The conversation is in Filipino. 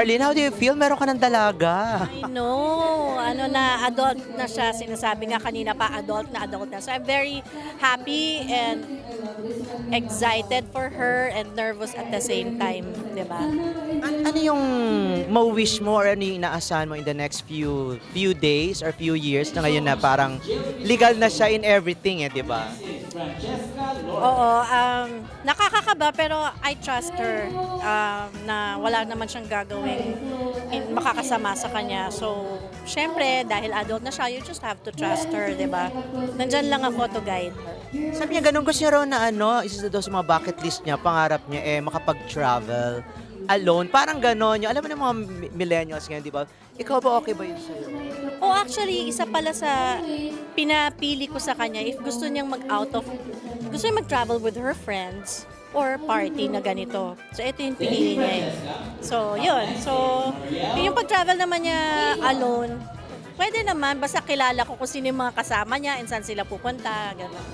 Arlene, how do you feel? Meron ka ng dalaga. I know, ano na, adult na siya. Sinasabi nga kanina pa, adult na adult na. So I'm very happy and excited for her and nervous at the same time, di ba? An- ano yung ma-wish mo or ano yung inaasahan mo in the next few few days or few years na ngayon na parang legal na siya in everything eh, di ba? Oo, um, nakakakaba pero I trust her um, na wala naman siyang gagawin in, makakasama sa kanya. So, syempre, dahil adult na siya, you just have to trust her, di ba? Nandyan lang ako to guide her. Sabi niya ganun gusto niya raw na ano, isa daw sa mga bucket list niya, pangarap niya eh makapag-travel alone. Parang ganon. Yung, alam mo ng mga mi- millennials ngayon, di ba? Ikaw ba okay ba yun sa'yo? Oh, actually, isa pala sa pinapili ko sa kanya if gusto niyang mag-out of, gusto niyang mag-travel with her friends or party na ganito. So, ito yung pinili niya eh. So, yun. So, yung pag-travel naman niya alone, pwede naman, basta kilala ko kung sino yung mga kasama niya and saan sila pupunta, gano'n.